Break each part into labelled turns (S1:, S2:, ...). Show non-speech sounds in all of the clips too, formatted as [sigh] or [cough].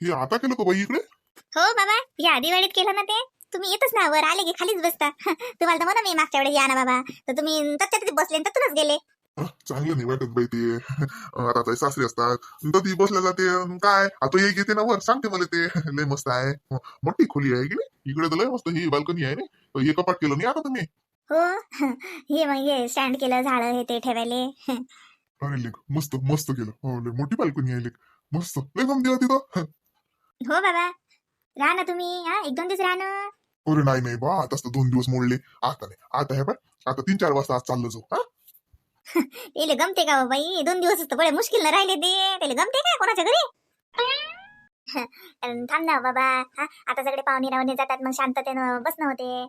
S1: हे आता केलं का बाई इकडे?
S2: हो बाबा. या दिवाळीत केलं ना ते. तुम्ही येतच ना वर आले की खालीच बसता. [laughs] तुम्हाला तर म्हणा मी मागच्या वेळेस या ना बाबा. तर तुम्ही बसले आणि त्यातूनच गेले.
S1: चांगलं नाही वाटत बाई ते. आता ते सासरे असतात. तर ती बसल्या जाते. अन काय? आता एक येते ना वर. सांगते मला ते. [laughs] लय मस्त आहे. म- मोठी खोली आहे की नाही? इकडे तर लय मस्त ही बाल्कनी आहे ना हे कपाट केलं नाही आता तुम्ही?
S2: हो. [laughs] हे मग हे स्टँड केलं झाडं हे ते ठेवायले.
S1: अरे लेख मस्त मस्त केलं. हो लय मोठी बाल्कनी आहे लेख मस्त. लय गमती होती तिथं.
S2: हो बाबा. राहा ना तुम्ही हा? एक दोन दिवस राहा ना.
S1: अरे नाही नाही बा. आताच तर दोन दिवस मोडले. आता नाही. आता हे पाय आता तीन चार वाजता आज चाललं जाऊ हा?
S2: त्याला गमते का हो बाई? दोन दिवस तर बडे मुश्किल न राहिले ते. त्याला गमते का कोणाच्या घरी? थांब ना बाबा हा? आता सगळे पाहुणे रावणे जातात मग शांततेनं बसणं होते.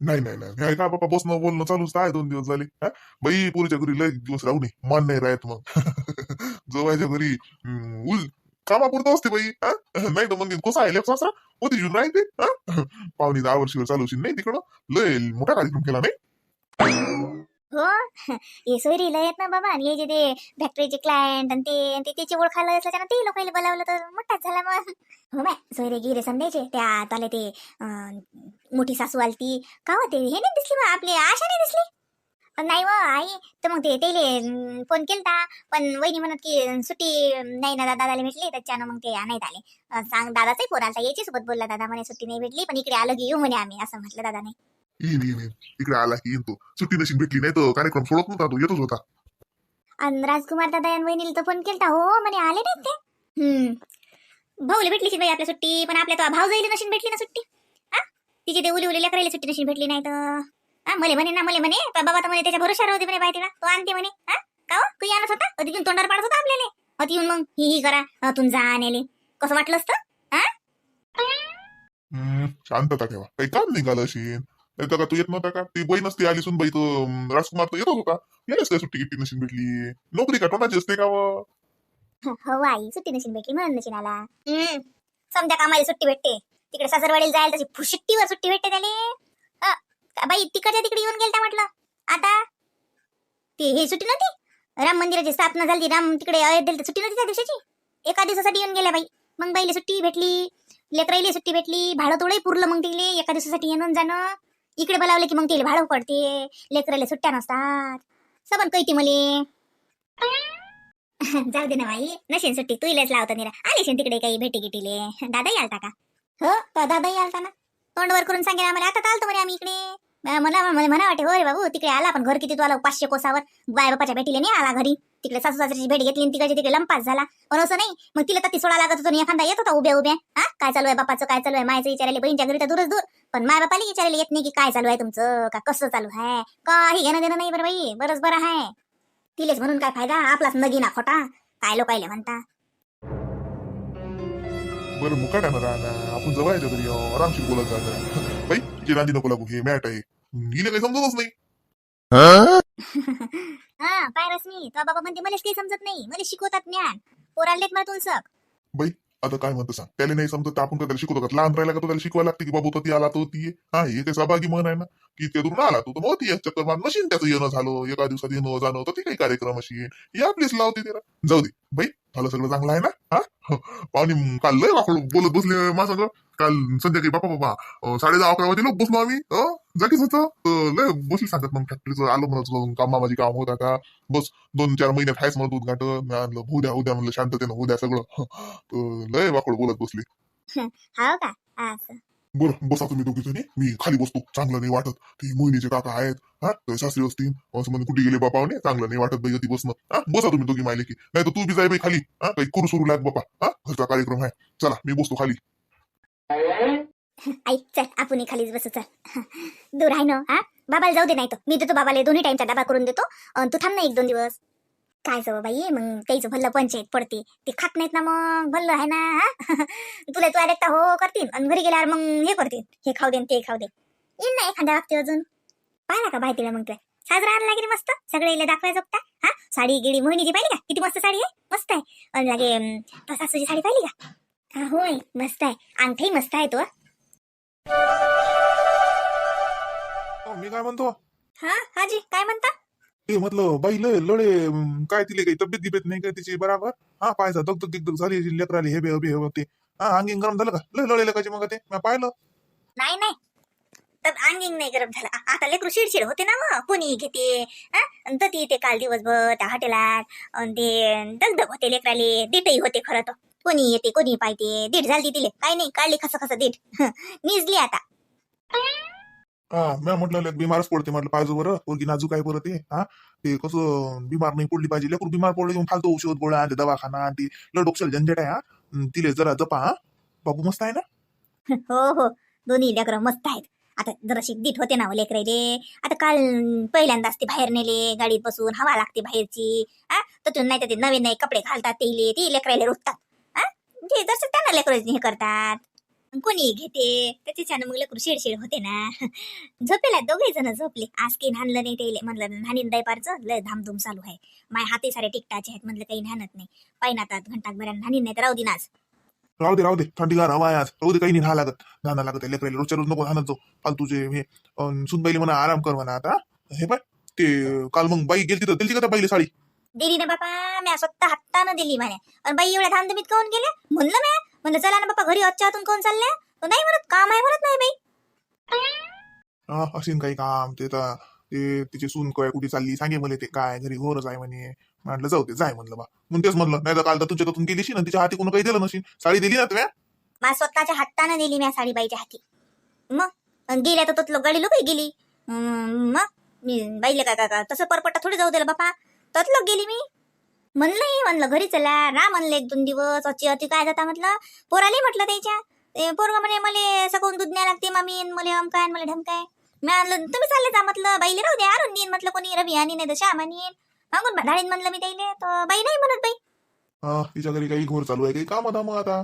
S1: नाही नाही नाही. हे काय बाबा बसणं बोलणं चालूच आहे. दोन दिवस झाले हा? बाई पुरीच्या घरी लय दिवस राहू नये. मन नाही राहत मग. [laughs] जवायच्या घरी हम्म, उल. कामापुरतं असते बाई? हा? नाही तर मग कसा आहे लेप सासरा? होती येऊन राहते हा? पाहुणे दहा वर्षीवर चालवशील नाही तिकडं. लय मोठा कार्यक्रम केला नाही
S2: हो? हे सोयरीला आहेत ना बाबा आणि हे जे ते फॅक्टरीचे क्लायंट आणि ते आणि ते त्याची ओळखायला असल्याच्या ते लोकांना बोलावलं तर मोठाच झाला मग. हो बाय सोयरे गिरे समजायचे त्या आले ते मोठी सासू आलती. का होते हे नाही दिसली बा आपली आशा नाही दिसली? नाही व आई. तर मग ते त्याले फोन केलता. पण वहिनी म्हणत की सुट्टी नाही ना दादाला भेटली. त्याच्यानं मग ते नाहीत आले. सांग दादाचाही फोन आलता. याची सोबत बोलला दादा म्हणे सुट्टी नाही भेटली पण इकडे आलं की येऊ म्हणे आम्ही असं म्हटलं दादाने.
S1: येईन येईन येईन. इकडे आला की येईन तो. सुट्टी नशीन भेटली नाही तर कार्यक्रम सोडत नव्हता तो. येतच होता.
S2: आणि राजकुमार दादा आणि वहिनीला तर फोन केलता. हो म्हणे आले नाहीत ते. हम्म. भाऊला भेटली बाई आपल्या सुट्टी पण आपल्या तो भाऊ जाईल नशीन भेटली ना सुट्टी? हा? तिचे ते उली उली लेकरायला सुट्टी नशीन भेटली नाही तर. हा मले म्हणे ना मले म्हणे बाबा तर म्हणे त्याच्या भरोशावर होते म्हणे बाय तिला. तो आणते म्हणे हा? का हो? तू आणत होता? घेऊन तोंडावर पाडत होता आपल्याला. अति येऊन मग ही ही करा. अतून जा आणले कसं वाटलं असतं?
S1: हम्म, शांतता ठेवा. काही काम निघालं असेल नाही तर का तू येत नव्हता का? ती बहीण असते आली सुन बाई तो अं, राजकुमार तर येतच होता. यायलाच काय सुट्टी गिट्टी नशीन भेटली. नोकरी का तोंडाची असते का व?
S2: हो आई सुट्टी नशीन भेटली म्हणून नशीन आला समजा कामाला सुट्टी भेटते? तिकडे सासरवाडीला जायला तशी फुशिट्टीवर सुट्टी भेटते त्याले. का बाई तिकडच्या तिकडे येऊन गेलता म्हटलं. आता? ते हे सुट्टी नव्हती? राम मंदिराची स्थापना झाली राम तिकडे अयोध्येला तर सुट्टी नव्हती त्या दिवसाची एका दिवसासाठी येऊन गेल्या बाई. मग बाईला सुट्टी भेटली लेकराईला सुट्टी भेटली भाडं तोडही पुरलं मग तिले. एका दिवसासाठी येऊन जाणं. इकडे बोलावलं की मग तिला भाडं पडते. लेकराला सुट्ट्या नसतात. सबन कैती मले. [laughs] जाऊ दे ना बाई. नसेन सुट्टी तू इलाच लावता निरा. आली तिकडे काही भेटी गिटीले. दादाही आलता का? हो? दादाही आलता ना? तोंडवर करून सांगेल आम्हाला. आता आलतो म्हणे आम्ही इकडे. मला म्हणा वाटे हो रे बाबू तिकडे आला पण घर किती तो आला पाचशे कोसावर. बाय बापाच्या भेटीला नाही आला घरी. तिकडे सासू सासऱ्याची भेट घेतली तिकडे तिकडे लंपास झाला. पण असं नाही मग तिला तर ती सोडा लागत होतो एखादा येत होता उभ्या उभ्या. हा? काय चालू आहे बापाचं काय चालू आहे? मायचं विचारायला बहिणीच्या घरी तर दूरच दूर. पण माय बापाला विचारायला येत नाही की काय चालू आहे तुमचं का कसं चालू आहे? काही घेणं देणं नाही बरं बाई बरंच बरं आहे. तिलेच म्हणून काय फायदा? आपलाच नगीना खोटा. काय लोकायला म्हणता?
S1: बरं मुका काय राहणार आपण जवळच्या घरी आहो, आरामशीर बोलत जा जरा. बाई तिची रांधी नको लागू हे मॅट आहे. हिने काही समजतच नाही.
S2: हा पाय रश्मी तो बाबा म्हणते मला काही समजत नाही. मला शिकवतात ज्ञान. पोराला लेख मला सक
S1: आता काय म्हणतो सांग? त्याला नाही समजत तर आपण त्याला शिकवतो का? लहान राहिला का तो त्याला शिकवायला लागते की बाबू ती आला तो ती हा हे काही सहभागी मन आहे ना? की ते दुरून आला तो तर मग ती चक्कर मार नशीन त्याचं येणं झालं एका दिवसात येणं जाणं तर ती काही कार्यक्रम अशी या आपलीच लावते त्याला. जाऊ दे. बाई झालं सगळं चांगलं आहे ना? हा? हो. पाहुणे काल लय वाकड बोलत बसले मा सगळं काल संध्याकाळी बापा बाबा साडे दहा अकरा वाजे लोक बसलो आम्ही जागीच होतं. तर लय बसली सांगत मग फॅक्टरीचं आलो म्हणत कामा माझी काम होत आता. बस दोन चार महिन्यात आहेच म्हणत उद्घाटन मी आणलं होऊ द्या उद्या म्हणलं शांततेनं होऊ द्या सगळं. लय वाकड बोलत बसली.
S2: का? असं.
S1: बरं बसा तुम्ही दोघी जणी. मी खाली बसतो. चांगलं नाही वाटत. ते मोहिनीचे काका आहेत. हा सासरी असतील. असं म्हणजे कुठे गेले बापावने चांगलं नाही वाटत बाई ती बसणं हा बसा तुम्ही दोघी मायले की नाही तर तू बी जाय बाई खाली. हा काही करू सुरू लाग बापा. हा घरचा कार्यक्रम आहे. चला मी बसतो खाली.
S2: आई चल आपण खालीच बसू चल. दूर आहे ना हा? बाबाला जाऊ दे नाही तर मी देतो बाबाला दोन्ही टाइमचा डबा करून देतो. तू थांब ना एक दोन दिवस. काय जाऊ बाई मग त्याचं भल्लं पंचायत पडते. ते खात नाहीत ना मग भल्लं आहे ना हा? [laughs] तुला तू आले हो करतील आणि घरी गेल्यावर मग हे करतील हे खाऊ दे आणि ते खाऊ दे. येईन ना एखाद्या बाबतीत अजून. पाहिला का बाय तिला मग तुला साजरा आणला की मस्त. सगळे दाखवायचं बघता हा? साडी गिडी मोहिनीची पाहिली का? किती मस्त साडी आहे. मस्त आहे. आणि लागे सासूची साडी पाहिली का? होय मस्त आहे. अंगठाही मस्त आहे तो हा.
S1: अं, मी काय म्हणतो?
S2: हा हाजी काय म्हणता?
S1: ते म्हटलं बाई लय लढे अं, काय तिले काही तब्येत गिबेत नाही का तिची? बराबर? हा पायचा दगदग दिगदग झाली लेकराले हे बे हे होते हा अंगी गरम झालं का? लय लढे लेकाची मग ते. मी पाहिलं.
S2: नाही नाही. तर अंगिंग नाही गरम झाला. आ- आता लेकरू शिडशिड होते ना मग. कोणी घेते हा? अन तर ती येते काल दिवसभर त्या हॉटेलात. अन ते दगदग होते लेकराले. दीटही होते खरं तर. कोणी येते कोणी पाहिजे दीड झाली तिले. काही नाही काढली कसं कसं दीड निजली आता.
S1: हा मी म्हटलं बिमारच पडते म्हटलं पाहिजे बरं पोरगी नाजूक आहे बरं ते. हा ते कसं बिमार नाही पडली पाहिजे. लेकरू बिमार पडले की फालतू औषध गोळ्या आणि दवाखाना आणि ती डोक्याला झंझट आहे हा. तिले जरा जपा हा. बाबू मस्त आहे ना?
S2: हो हो. दोन्ही लेकरं मस्त आहेत. आता जराशी दीट होते ना हो लेकराले आता काल पहिल्यांदाच ते बाहेर नेले गाडीत बसून हवा लागते बाहेरची. हा तर नाही तर ते नवीन नवे कपडे घालतात ते ती लेकराले रुटतात हा जे जसं त्यांना लेकर हे करतात कोणी घेते त्याच्यानं मग लेकरू शेडशेड होते ना. [laughs] झोपेला दोघे जण झोपले. आज काही न्हानलं नाही ते म्हणलं न्हानीन दैपारचं लय धामधूम चालू आहे. माय हाते सारे टिकटाचे आहेत. म्हणलं काही न्हानत नाही. पाहिनातात घंटाक बऱ्या न्हानीन नाही तर राहू दिनाच
S1: राहू दे राहू दे. थंडीगार हवा आहे आज. राहू दे काही नाही. राहा लागत. धाना लागत लेकरायला रोजच्या रोज नको धानत जाऊ. फालतूचे हे सुन सुनबाईले म्हणा आराम कर म्हणा आता. हे पाय ते काल मग बाई गेली तिथं दिली का त्या बाईले साडी?
S2: दिली ना बापा म्या स्वतः हातानं दिली म्हणे. आणि बाई एवढ्या धामधमीत काऊन गेल्या? म्हणलं म्या. म्हणलं चला ना बापा घरी आजच्या हातून कोण चालल्या? तो नाही म्हणत काम आहे म्हणत नाही बाई.
S1: असेल काही काम ते तर ते तिची सून काय कुठे चालली सांगे मला ते काय घरी घोरच आहे म्हणे. म्हटलं जाऊ दे जाय म्हणलं बा. मग तेच म्हणलं नाही तर काल तर तुमच्या हातून गेलीशी ना तिच्या हाती कोण काही दिलं नशील साडी दिली ना तुम्ही?
S2: मा स्वतःच्या हातानं दिली म्या साडी बाईच्या हाती. मग? गेल्या तर ततलो गाडी लोक गेली. मग? मी बाईले का का का तसं परपट्टा थोडी जाऊ दिलं बापा. तरलो गेली मी. म्हणलं म्हणलं घरी चला. ना म्हणलं एक दोन दिवस. अची अति काय जाता म्हटलं? पोराले म्हटलं त्याच्या. ते पोरगा म्हणे मला सकून दूध न्याय लागते मामी. मले अमकाय मला ढमकाय. मी आणलं तुम्ही चालले जा म्हटलं. बाईले राहू द्या आणून देईन म्हटलं कोणी. रवी आणि नाही तर श्याम येईन मागून भाडाळीन म्हणलं मी त्याईले तर बाई नाही म्हणत बाई.
S1: हा तिच्या घरी काही घोर चालू आहे काही काम आता. मग आता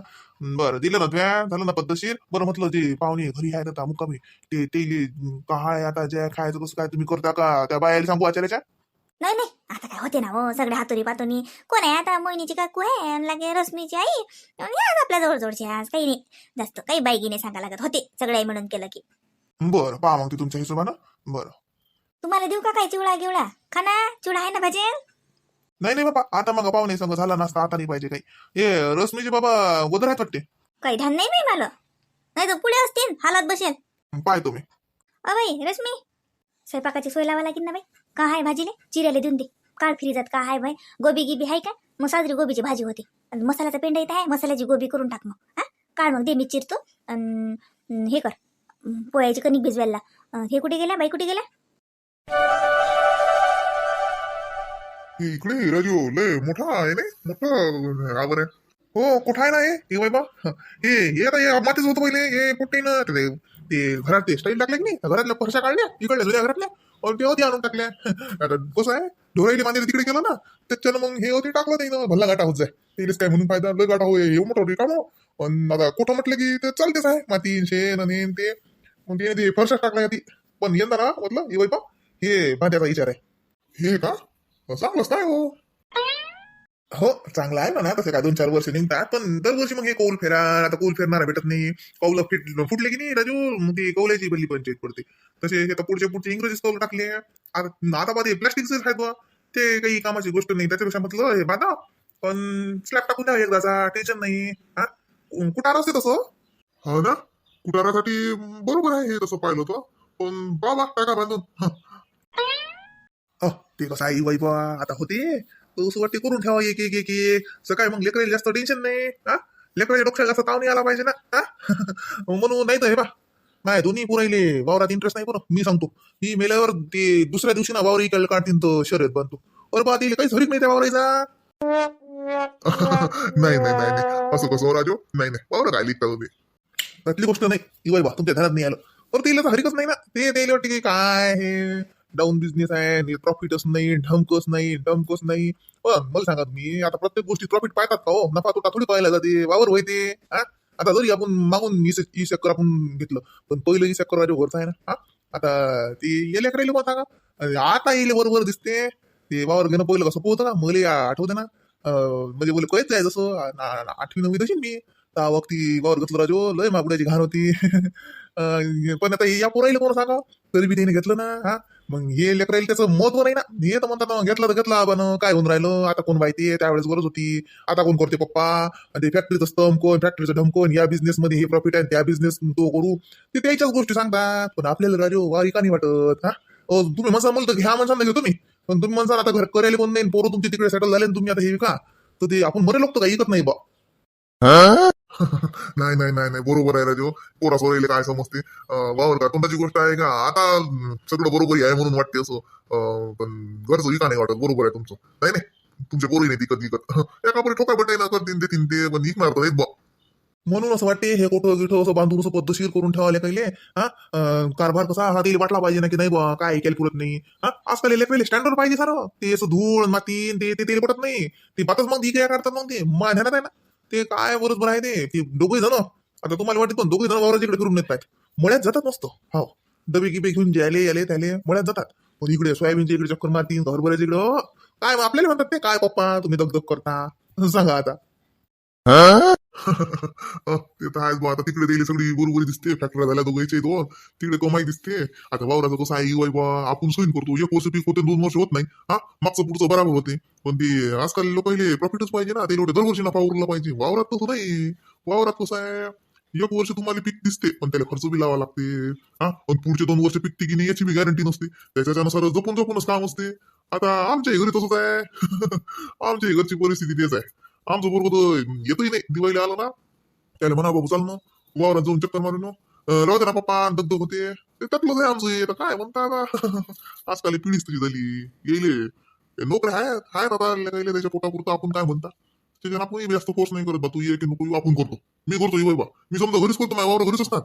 S1: बरं दिलं ना तुया? झालं ना पद्धतशीर? बरं म्हटलं जे पाहुणे घरी आहे ना मुक्कामी ते ते काय आता? जे खायचं कसं काय? तुम्ही करता का? त्या बायाला सांगू आचार्याच्या
S2: नाही नाही. आता काय होते ना हो सगळे हातोरी पातोनी कोण आहे आता? मोहिनीची काकू आहे आणि लागे रश्मीची आई. आणि आज आपल्या जवळ जवळची आज काही नाही. जास्त काही बाईगिने सांगा लागत होते सगळे आई म्हणून केलं की.
S1: बरं पहा मग ते तुमच्या हिशोबानं. बरं.
S2: तुम्हाला देऊ का काय चिवडा गिवडा? खाना चिवडा आहे ना भाजेल
S1: नाही नाही बाबा आता मग पाहुणे संग झाला नसता आता नाही पाहिजे काही. हे रश्मीचे बाबा वदर आहेत वाटते.
S2: काही ध्यान नाही बाई मला. नाही तर पुढे असतील हालत बसेल.
S1: पाय तुम्ही
S2: अ बाई रश्मी. स्वयंपाकाची सोय लावा लागेल ना बाई. का आहे भाजीले? चिऱ्याला देऊन दे. काळ फिरीजात का आहे भाई? गोबी गिबी आहे काय मग साजरी गोबीची भाजी होते. आणि मसाल्याचा पेंडा इथं आहे मसाल्याची गोबी करून टाक मग. हा? काळ मग दे मी चिरतो. आणि हे कर. पोळ्याची कणिक भिजवायला. हे कुठे गेल्या बाई कुठे गेल्या
S1: हे इकडे राजू. लय मोठा आहे ना मोठा आवर आहे हो कुठं आहे ना हे? हे बाबा हे. हे आता हे मातीच होतं पहिले. हे कुठे ना? ते घरात ते स्टाईल टाकले की नाही? घरातल्या फरशा काढल्या. इकडल्या जुन्या घरातल्या. ते होती आणून टाकल्या आता कसं आहे ढोराईले बांधले तिकडे गेलं ना त्याच्यानं मग हे होते टाकलं नाही भल्ला गाठा होत जाय. तेलेच काय म्हणून फायदा? लय गाठा होय हे मोठं रिकाम. पण आता कुठं म्हटलं की ते चालतेच आहे. माती शेण आणि ते. मग ते ते फरशात टाकला ती पण यंदा ना म्हटलं हे बाबा हे भांड्याचा विचार आहे. हे का? चांगलंच काय हो. हो चांगलं आहे म्हणा तसं काय दोन चार वर्ष निघतात पण दरवर्षी मग हे कौल फेरा आता कौल फेरणारा भेटत नाही. कौल फिट फुटले की नाही राजू? मग ती कौलाची बल्ली पंचायत पडते. तसे हे आता पुढचे पुढचे इंग्रजीच कौल टाकले. आता बा ते प्लास्टिकचे आहेत बा. ते काही कामाची गोष्ट नाही त्याच्यापेक्षा म्हटलं हे बांधा. पण स्लॅब टाकून द्या एकदाचा टेन्शन नाही. हा? कुठार असते तसं? हो ना? कुठारासाठी बरोबर आहे हे तसं पाहिलं होतं. पण बाबा टाका बांधून? ते कसं आई बाई बा? आता होते. तसं वाटते करून ठेवा एक एक एक एक. सकाळी मग लेकराला जास्त टेन्शन नाही. हा? लेकराच्या डोक्याला जास्त ताव नाही आला पाहिजे ना. हा? [laughs] म्हणून नाही तर हे बा नाही दोन्ही पुरायले वावरात इंटरेस्ट नाही बरं मी सांगतो. मी मेल्यावर ते दुसऱ्या दिवशी ना वावर इकडे काढतील तर शर्यत बांधतो अरे बा तिला काही झरीक नाही त्या वावरायचा [laughs] नाही नाही नाही नाही. असं कसं हो, राजो? नाही नाही. वावर काय लिखता हो तुम्ही त्यातली गोष्ट नाही. ती बा तुमच्या घरात नाही आलं. तर तिला तर हरिकच नाही ना. ते त्याला वाटते की काय हे? डाऊन बिझनेस आहे प्रॉफिटच नाही ढमकच नाही ढमकच नाही. पण मला सांगा तुम्ही आता प्रत्येक गोष्टी प्रॉफिट पाहतात का हो? नफा तोटा थोडी पाहायला जाते. वावर होते. हा? आता जरी आपण मागून ई चक्कर आपण घेतलं पण पहिलं ई चक्कर वाजे वरचं आहे ना. हा? आता ती येले करायला मग सांगा आता येईल बरोबर दिसते. ते वावर घेणं पहिलं कसं पोहतं ना? मला आठवते ना. म्हणजे बोले कळत जाय जसं. आठवी नववी तशी मी. त्या वक्ती वावर घेतलं राजो. लय मागुड्याची घाण होती. [laughs] पण आता या पोराईला कोण सांगा तरी बी त्याने घेतलं ना. हा?
S3: मग हे लेकरायला त्याचं महत्त्व नाही ना. हे तर म्हणतात घेतलं घेतला तर घेतला आपण काय होऊन राहिलं? आता कोण माहिती त्यावेळेस गरज होती. आता कोण करते पप्पा? आणि ते फॅक्टरीचं स्तंभ कोण? फॅक्टरीचं ढमकोण या बिझनेस मध्ये हे प्रॉफिट आहे त्या बिझनेस तो करू. ते त्याच्याच गोष्टी सांगतात. पण आपल्याला राजू हो, वारी का नाही वाटत? हा? तुम्ही म्हणसा म्हणलं तर ह्या माणसांना घेतो तुम्ही पण तुम्ही म्हणसा आता घर करायला कोण नाही पोरं तुमची तिकडे सेटल झाले तुम्ही आता हे विका. तर ते आपण बरे लोक तर काही ऐकत नाही बा. [laughs]
S1: नाही नाही नाही नाही. बरोबर आहे राजो. पोरा सोरेले काय समजते? वावर का तोंडाची गोष्ट आहे का? आता सगळं बरोबर आहे म्हणून वाटते असं. पण घरचं विका नाही वाटत? बरोबर आहे तुमचं. नाही नाही. तुमच्या पोरी नाही तिकत विकत [laughs] एका ठोका बटायला ना करतीन देतीन ते पण विकणार तर बा
S3: म्हणून असं वाटते हे कुठं गिठं असं बांधून असं पद्धतशीर करून ठेवायला काही हा? कारभार कसा हा तेल वाटला पाहिजे ना की नाही बा काय कॅल्क्युलेट नाही. हा? आजकाल इलेक्ट्रिक स्टँडर्ड पाहिजे सारं. ते असं धूळ माती ते ते तेल पडत नाही. ते बातच मग काय काढतात मग ते. मा ध्यानात आहे ना. ते काय बरोबर आहे ते? ते दोघे जण. आता तुम्हाला वाटत पण दोघे जण वावराच्या इकडे करून नेत नाहीत मळ्यात जातात मस्त. हो. डबे गिबे घेऊन ज्याले याले त्याले मळ्यात जातात. पण इकडे सोयाबीनच्या इकडे चक्कर मारतील हरभऱ्याच्या इकडे हो. काय आपल्याला म्हणतात ते? काय पप्पा तुम्ही दगदग करता? सांगा आता. [laughs]
S1: ते तर आहेच बा आता तिकडे दिली सगळी बरोबरी दिसते फॅक्टरी झाल्या दोघांचे दोन तिकडे कमाई दिसते. आता वावराचं कसं आहे वय बा आपण सोयीन करतो. एक वर्ष पीक होते दोन वर्ष होत नाही. हा मागचं पुढचं बराबर होते. पण ते आजकाल लोकांना प्रॉफिटच पाहिजे ना. ते एवढे दरवर्षी नफा उरला पाहिजे. वावरात तसं नाही. वावरात कसं आहे एक वर्ष तुम्हाला पीक दिसते पण त्याला खर्च बी लावा लागते. हा पण पुढचे दोन वर्ष पिकते की नाही याची बी गॅरंटी नसते. त्याच्यानुसार जपून जपूनच काम असते. आता आमच्या घरी तसंच आहे. [laughs] आमच्या घरची परिस्थिती तेच आहे. आमचं बरोबर तर येतही नाही दिवाळीला आलं ना. त्याला म्हणा बाबू चाल मग वावरात जाऊन चक्कर मारून येऊ. राहू दे ना पप्पा दगदग होते. ते त्यातलंच आहे आमचं हे. काय म्हणता आता? [laughs] आजकाल पिढीच तशी झाली. येईले. नोकऱ्या आहेत आहेत आता काही त्याच्या पोटापुरतं आपण काय म्हणता? त्याच्यानं आपण जास्त फोर्स नाही करत बा तू ये की नको आपण करतो. मी करतो ये बा. मी समजा घरीच करतो माझ्या वावर घरीच असतात.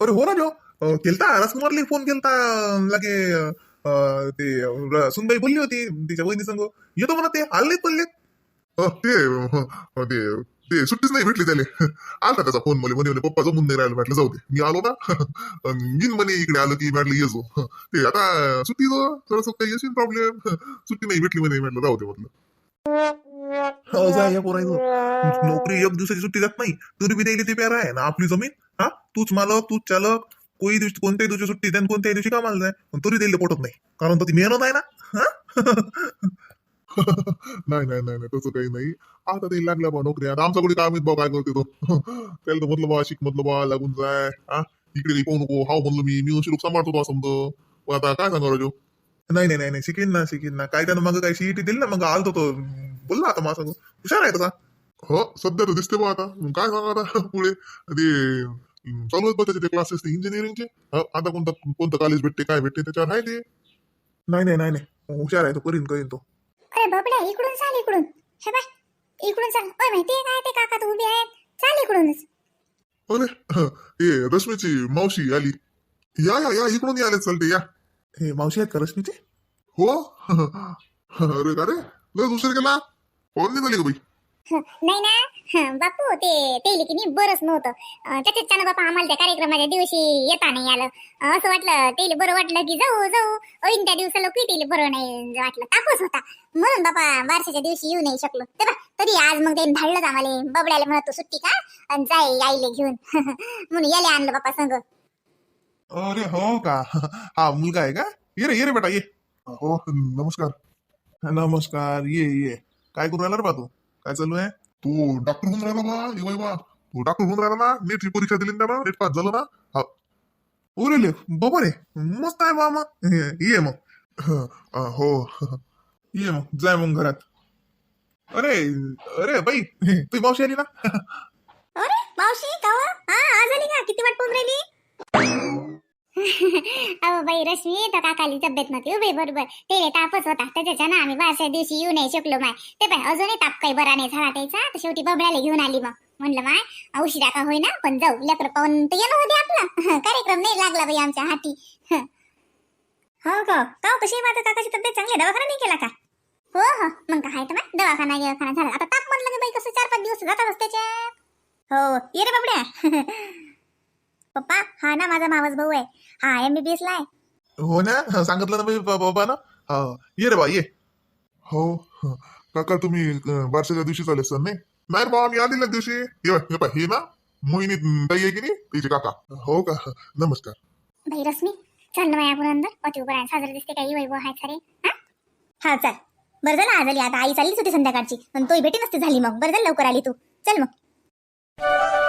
S3: अरे हो ना जो केलता? राजकुमारला फोन केलता? अं, ते सुनबाई बोलली होती तिच्या बहिणी संग. येतो म्हणा ते आले पडले
S1: अं, ते ते ते सुट्टीच नाही भेटली त्याले. आला त्याचा फोन मला म्हणे म्हणे पप्पा जमून नाही राहिलं. म्हटलं जाऊ दे. मी आलो ना मीन म्हणे इकडे आलो की म्हटलं येजो ते आता सुट्टी जो थोडस काही येशील प्रॉब्लेम सुट्टी नाही भेटली म्हणे म्हटलं जाऊ दे म्हटलं.
S3: नोकरी एक दिवसाची सुट्टी जात नाही. तुरी बी द्यायला ते प्यारा आहे ना आपली जमीन? हा? तूच मालक तूच चालक. कोणी दिवशी कोणत्याही दिवशी सुट्टी द्या आणि कोणत्याही दिवशी कामाला जाय पण तुरी द्यायला पटत नाही. कारण तो ती मेहनत आहे ना? हा? [laughs] [laughs]
S1: नाही नाही नाही नाही तसं काही नाही. आता ते लागल्या बा नोकरी आता आमच्याकडे काय माहीत बा काय करते तो? [laughs] त्याला तर म्हटलं बा शिक म्हटलं बा लागून जाय. हा इकडे काही पाहू नको. हाव म्हणलं मी. मी लोक सांभाळतो बा समजा आता काय सांगा राजू?
S3: नाही नाही नाही नाही. शिकेन ना शिकेन ना. काय त्यानं मग काही सीईटी दिली ना मग आलतो तो. बोलला आता माझा हुशार आहे तसा.
S1: हो सध्या तर दिसते बा आता. काय सांगा आता? [laughs] पुढे. ते चालू आहेत बा त्याचे ते क्लासेस ते इंजिनिअरिंगचे हो, आता कोणतं कोणतं कॉलेज भेटते काय भेटते त्याच्यावर आहे ते.
S3: नाही नाही नाही नाही. हुशार आहे तो. करीन करीन तो.
S2: अरे बबड्या इकडून चाल इकडून. हे बाय इकडून चाल. ओय माहिती काय ते काका तर उभे आहेत. चाल इकडूनच.
S1: अरे ते रश्मीची मावशी आली. या या या इकडून या आले चालते या.
S3: हे मावशी आहेत का रश्मीचे?
S1: हो अरे का रे लय उशीर केला. फोन नाही झाली का बाई?
S2: नाही ना? बापू ते ते की नाही बरंच नव्हतं. त्याच्यात त्याच्याच त्यानं बापा आम्हाला त्या कार्यक्रमाच्या दिवशी येता नाही आलं. असं वाटलं तेले बरं वाटलं की जाऊ जाऊ. ऐन त्या दिवसाला लोक तेले बरं नाही वाटलं. तापच होता. म्हणून बापा बारशाच्या दिवशी येऊ नाही शकलो. ते बा तरी आज मग ते धाडलंच आम्हाला. बबड्याला म्हणत तू सुट्टी का? आणि जाय आईले घेऊन. [laughs] म्हणून याले आणलं बापा संग.
S3: अरे हो का? हा मुलगा आहे का? ये रे ये रे बेटा ये.
S1: हो नमस्कार.
S3: नमस्कार ये ये. काय करू राहिला रे बा तू? काय चालू आहे?
S1: तू डॉक्टर होऊन राहिला बा बा तू डॉक्टर होऊन राहिला ना नीट परीक्षा दिली ना नीट पास झालं ना? हा.
S3: ओरेले बाबा रे मस्त आहे बा मग ये मग.
S1: हो
S3: ये मग जाय मग घरात. अरे अरे बाई तू मावशी आली ना?
S2: अरे मावशी का हा आज आली का? किती वाट पाहून राहिली? अहो बाई रश्मी तर काकाली तब्येत नव्हती उभे बरोबर. ते तापच होता. त्याच्या ना आम्ही बारशा दिवशी येऊ नाही शकलो माय. ते पण अजूनही ताप काही बरा नाही झाला त्याचा. तर शेवटी बबड्याला घेऊन आली मग. म्हणलं माय उशिरा का होईना पण जाऊ लेकर पाहून तर येणं होते आपला. [laughs] कार्यक्रम नाही लागला बाई आमच्या हाती. [laughs] हो का का कशी आहे माझ्या काकाची तब्येत? चांगली दवाखाना नाही केला का? हो हो. मग काय तर दवाखाना दवाखाना झाला. आता ताप म्हणलं की बाई कसं चार पाच दिवस जातात त्याच्यात. हो. ये रे बाबड्या. [laughs] पप्पा हा ना माझा मावस भाऊ आहे. हा एमबीबीएस ला आहे.
S3: हो ना? सांगितलं ना मी बाबा ना हा ये रे बा ये.
S1: हो काका तुम्ही अं, बारशाच्या दिवशी चालेल सर नाही? नाही बा मी आलेल्या दिवशी. ये हे पहा, हे ना. मोहिनी ताई आहे की नाही? तिचे काका. हो का? नमस्कार.
S2: बाई रश्मी चल ना आपण अंदर. पती उभं आहे साजरं दिसते काही वैभव आहे खरे हा? हा चल. बरं झालं आज आली आता आई चाललीच होती संध्याकाळची. आणि तोही भेटी नसती झाली मग. बरं झालं लवकर आली तू. चल मग.